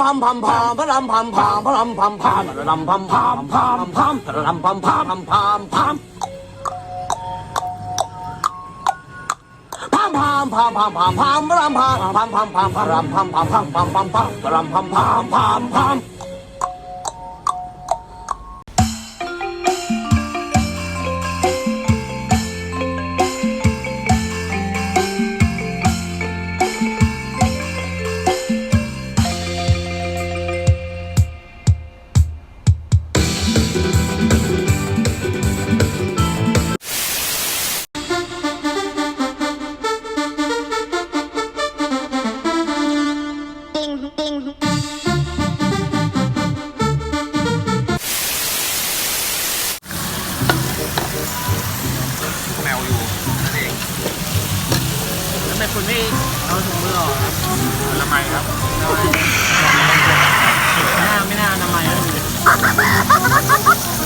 พัมพัมพามพระรำพัมพามพระรำพัมพามพระรำพัมพามพามพามพระรำพัมพามพามพามพามพามพามพามพามพามพามพระรำพามพามพามพามพระรำพัมพามพามพามพามพามพระรำพัมพามพามพาม เอาถุงมือออกครับละไมครับหน้าไม่น่าอนามัยอะ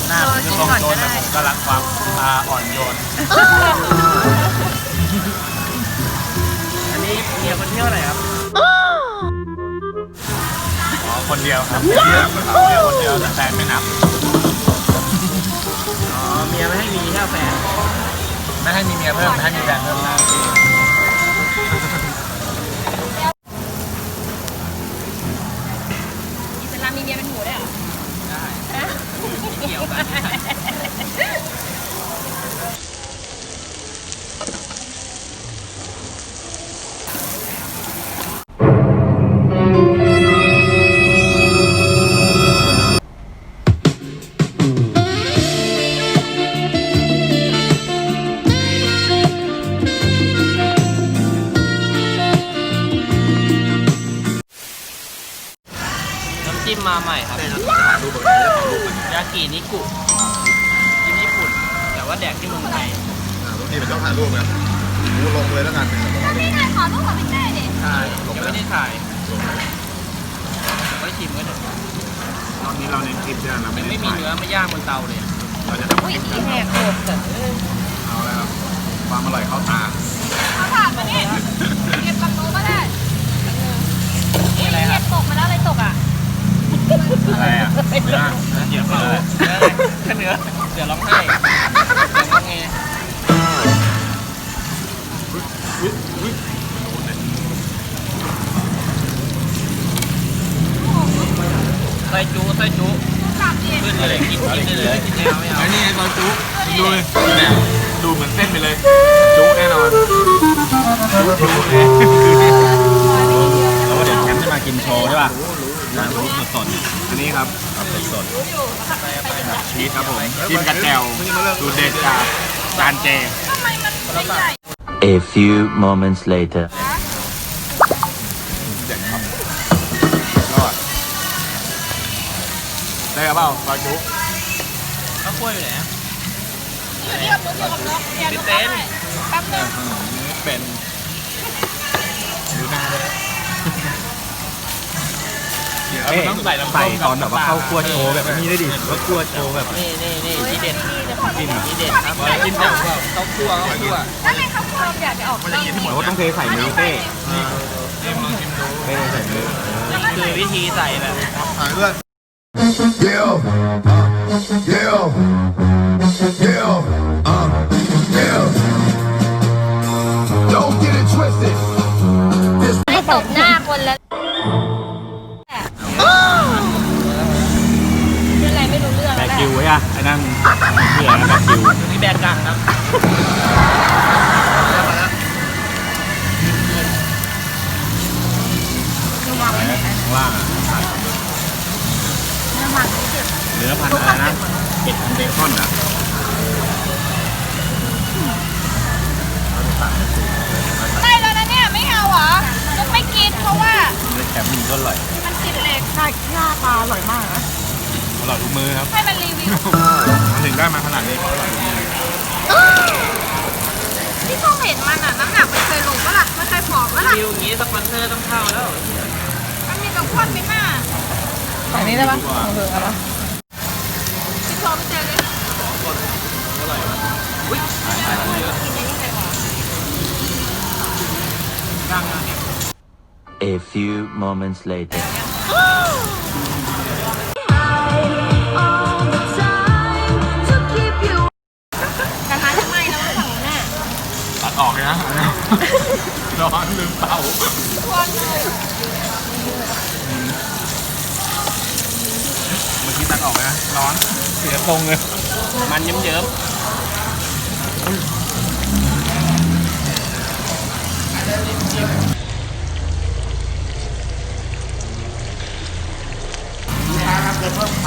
หน้าผมจะต้องโดนแต่ผมก็รักความอ่าอ่อนโยน อันนี้เมียคนเที่ยวไหนครับ อ๋อคนเดียวครับเดียวคนเดียวแต่แฟนไม่นับ อ๋อ เมียไม่ให้มีแค่แฟน ไม่ให้มีเมียเพิ่มไม่ให้มีแฟนเพิ่มได้ ใหม่ครับยากินิกุจิ้มญี่ปุ่น แต่ว่าแดกที่เมืองไทยทุกทีเป็นต้องถ่ายรูปไงกูลงเลยแล้วกันพี่นายขอรูปกับพี่เต้ดิใช่ยังไม่ได้ถ่ายไว้ชิมกันเถอะตอนนี้เราเน้นคลิปเนี่ยเรามัไม่นได้ไม่มีถ่ายเนื้อไม่ย่างบนเตาเลย เราจะทำคลิปกันแหกโกรธแต่เอาแล้วครับความอร่อยเข้าตาเขาถามมาเนี่ยเก็บกับโต๊ะก็ได้นี่อะไรครับเก็บตกมาแล้วอะไรตกอะ อะไรอะเนื้อเหยียบเลยเนื้อเนื้อเดี๋ยวร้องไห้ร้องไงใส่จุใส่จุกลับดิขึ้นเลยกินกินได้เลยกินไม่เอาไม่เอาไอ้นี่ไงซอยจุดูเลยดูเหมือนเส้นไปเลยจุแน่นอนจุเลยแล้วเดี๋ยวแชมป์จะมากินโชว์ใช่ป่ะ น้ำซุปสดๆอันนี้ครับสดชีสครับผมจิ้มกับแจ่วสูตรเด็ดจากจานเจทำไมมันไม่ใหญ่ A few moments later. เด็ดครับยอดได้ครับเปล่าซอยจุข้าวกล้วยอยู่ไหนอะอยู่ที่กับนุ๊กอยู่กับนกเดี๋ยวพี่นุ๊กเต้นให้แป๊บนึงเป็นดูหน้าเลย เดี๋ยวมันต้องใส่น้ำใส่ส้มตอนแบบว่าเข้าคั่วโชว์แบบนี้ได้ดิว่าคั่วโชว์แบบนี่นี่นี่ที่เด็ดจิ้มอะที่เด็ดครับกินแบบข้าวคั่วข้าวคั่วถ้าในเขาควรอยากจะออกกล้องเขาก็ต้องเทใส่มือเต้จิ้มลองชิมดูเต้ใส่มือนี่คือวิธีใส่แบบถ่ายเพื่อน Yeah, uh, yeah, yeah, ล่างอะเนื้อพันอะไรนะเป็ดพันเบคอนอะไม่แล้วนะเนี่ยไม่เอาเหรอนุ๊กไม่กินเพราะว่าเนื้อแคมมันก็อร่อยมันติดเล็กใช่หน้าปลาอร่อยมากนะอร่อยทุกมือครับให้มันรีวิวมาถึงได้มาขนาดนี้ก็อร่อยทุกมือที่เขาเห็นมันอะน้ำหนักมันเคยลงปะล่ะมันเคยผอมปะล่ะคิวอย่างนี้สปอนเซอร์ต้องเข้าแล้ว คอนไหมค่ะฝั่งนี้ได้ปะเอาเถอะเอาปะชิคพร้อมเจอเลยอุ้ยกินได้ยังไงวะ A few moments later. กระทะจะไม้แล้วฝั่งนู้นน่ะตัดออกเลยนะ ร้อนลืมเป่า ทุกเลย มันเยิ้มห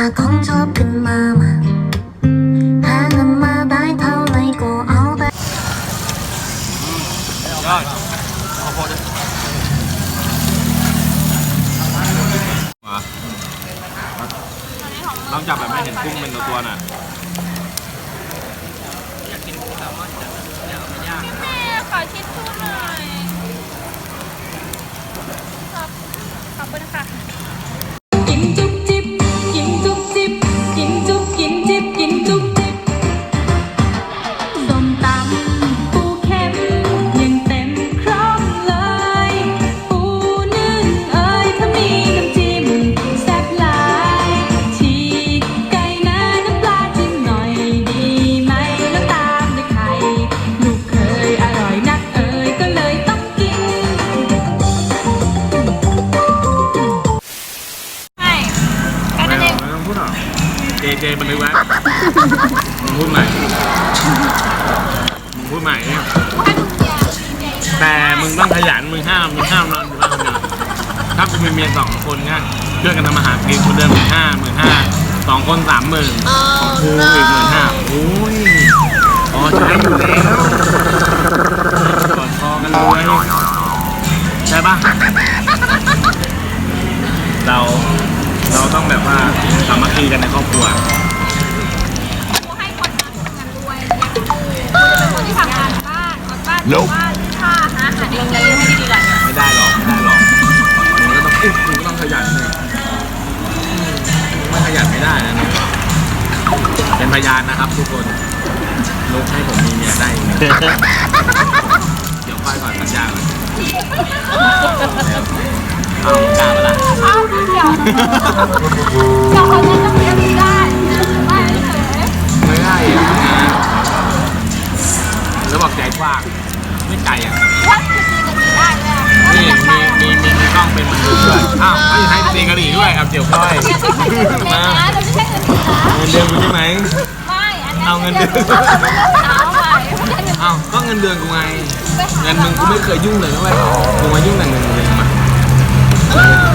าของชอบขึ้นมามาหาเงินมาได้เท่าไหรก็เอาไปยอดเอาโคตรม กุ้งเป็นตัวตัวน่ะอยากกินแซลมอนจัดอยากเอาไปย่างแม่ขอชิดชูหน่อยขอบขอบคุณค่ะ มีเมียสองคนเนี่ยช่วยกันทำอาหารกินคนเดือนหมื่นห้าหมื่นห้าสองคนสามหมื่นของกูอีกหมื่นห้าโอ้ยพอใช้อยู่แล้วกอดคอกันเลยใช่ปะเราเราต้องแบบว่าสามัคคีกันในครอบครัวกูให้คนมาทำงานรวยเลี้ยงกูกูจะเป็นคนที่ทำงานบ้านกดบ้านถูบ้านค่าหาอาหารเอง ไม่ขยันไม่ได้นะเนี่ยเป็นพยานนะครับทุกคนลุกให้ผมมีเมียได้อีกนะเดี๋ยวค่อยก่อนสัญญาก่อนเอากล้าเวลาอ้าวเดี๋ยวเดี๋ยวคนนั้นต้องเลี้ยงมึงได้ไม่เฉยไม่ได้อะแล้วบอกใจกว้างไม่ใจอะว่าคือตีกันดีได้เลยนี่มี มีมีมีกล้องเป็นมันด้วยอ้าวไม่ให้ตีกะหรี่ด้วยเอาเจียวก้อยเดี๋ยวไม่ใช่เงินเดือนนะเดี๋ยวไม่ใช่เงินเดือนนะเงินเดือนกูใช่ไหมไม่อันนั้นเอาเงินเดือนเช้าไปไม่ใช่เงินอ้าวก็เงินเดือนกูไงเงินมึงกูไม่เคยยุ่งเลยนะเว้ยกูมายุ่งแต่เงินเดือนมา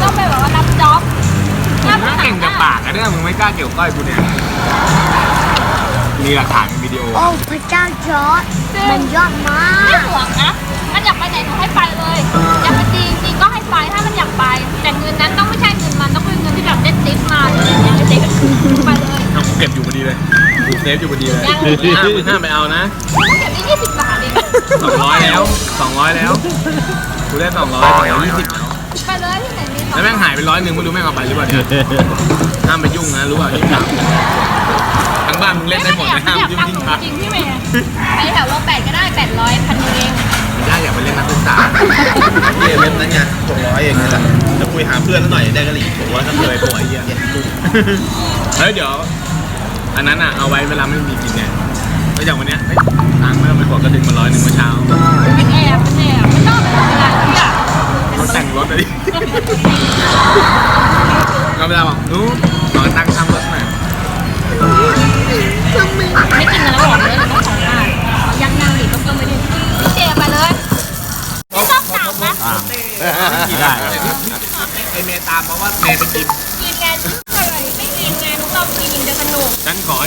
ต้องไปแบบว่ารับจ็อบรับมึงเก่งแต่ปากอะเนี่ยมึงไม่กล้าเกี่ยวก้อยกูเนี่ยมีหลักฐานวิดีโอโอ้พระเจ้าจอร์ดมันยอดมาไม่กห่วงนะมันอยากไปไหนหนู ฟอยู่พอดีเลยห้ามห้ามไปเอานะกูเก็บได้ยี่สิบบาทเองสองร้อยแล้วสองร้อยแล้วกูได้สองร้อยสองร้อยยี่สิบแล้วไปเลยที่ไหนมีแล้วแม่งหายไปร้อยหนึ่งไม่รู้แม่งเอาไปหรือเปล่าเนี่ยห้ามไปยุ่งนะรู้เปล่ายิ่งทำทั้งบ้านมึงเล่นได้หมดนะห้ามอยากยุ่งฟังยิ่งหนูทำจริงพี่เมย์ไปแถวโลแปดก็ได้แปดร้อยพันเองไม่ได้อย่าไปเล่นนักศึกษาเล่นนั้นไงหกร้อยเองนี่แหละจะคุยหาเพื่อนหน่อยได้กะหรี่ผมว่าก็เคยป่วยเหี้ยเฮ้ยเดี๋ยว อันนั้นอะเอาไว้เวลาไม่มีกินไงก็อย่างวันเนี้ยเฮ้ยทางเมื่อไปกดกระดิ่งมาร้อยหนึ่งเมื่อเช้า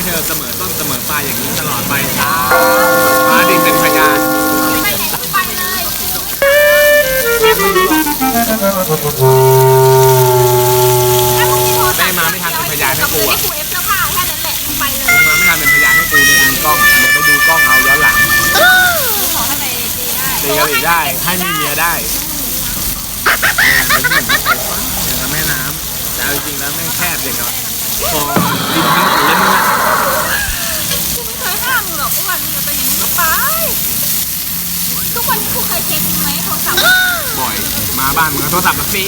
เธอเสมอต้นเสมอปลายอย่างนี้ตลอดไปจ้าฟ้าดินเป็นพยาน ไปไหนไปเลยได้มาไม่ทันเป็นพยานให้กูอะกูเอฟเสื้อผ้าแค่นั้นแหละมึงไปเลยมึงมาไม่ทันเป็นพยานให้กูเนี่ยมีกล้องเดี๋ยวไปดูกล้องเอาย้อนหลังขอให้ไปดีได้ตีกันอีกได้ ให้มีเมียได้เป็นผู้หญิงที่ใส่ฟ้าอย่างกับแม่น้ำแต่เอาจริงๆแล้วแม่งแคบอย่างกับคลองริมถนนเล่นมึงอะ ไป ทุกวันนี้ครูเคยเช็คไหมโทรศัพท์บ่อย มาบ้านมึงก็โทรศัพท์มาสิ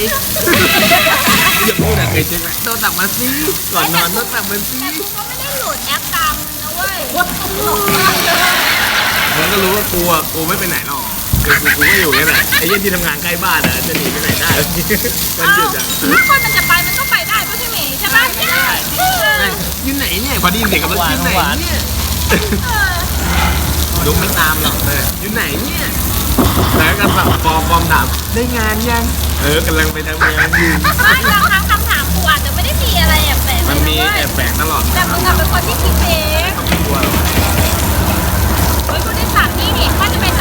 อย่าพูดนะเคยเช็คไหมโทรศัพท์มาสิก่อนนอนโทรศัพท์มาสิแต่ครูก็ไม่ได้โหลดแอปตามนะเว้ยว่าตลกมากเลยแล้วก็รู้ว่ากูอะกูไม่ไปไหนหรอกกูกูกูก็อยู่เนี่ยแหละไอ้เยี่ที่ทำงานใกล้บ้านอะจะหนีไปไหนได้มันหยุดอะถ้าคนมันจะไปมันก็ไปได้ก็ใช่ไหมใช่ปะใช่ยืนไหนเนี่ยพอดีเสียงกับรถยืนไหนเนี่ย ลุกไม่ตามหลอกเลยอยู่ไหนเนี่ยแล้วก็นแบบปอมปอมดับได้งานยัง เออกำลังไปทำงานอยู่แต่บางคมคำถามกูอาจจะไม่ได้มีอะไรแอบแฝงมันมีแอบแฝงตลอดแต่มึงเป็นคนที่คิดเองไอกเฮ้ยคุณได้สามนี่นี่ถ้าจะเป็น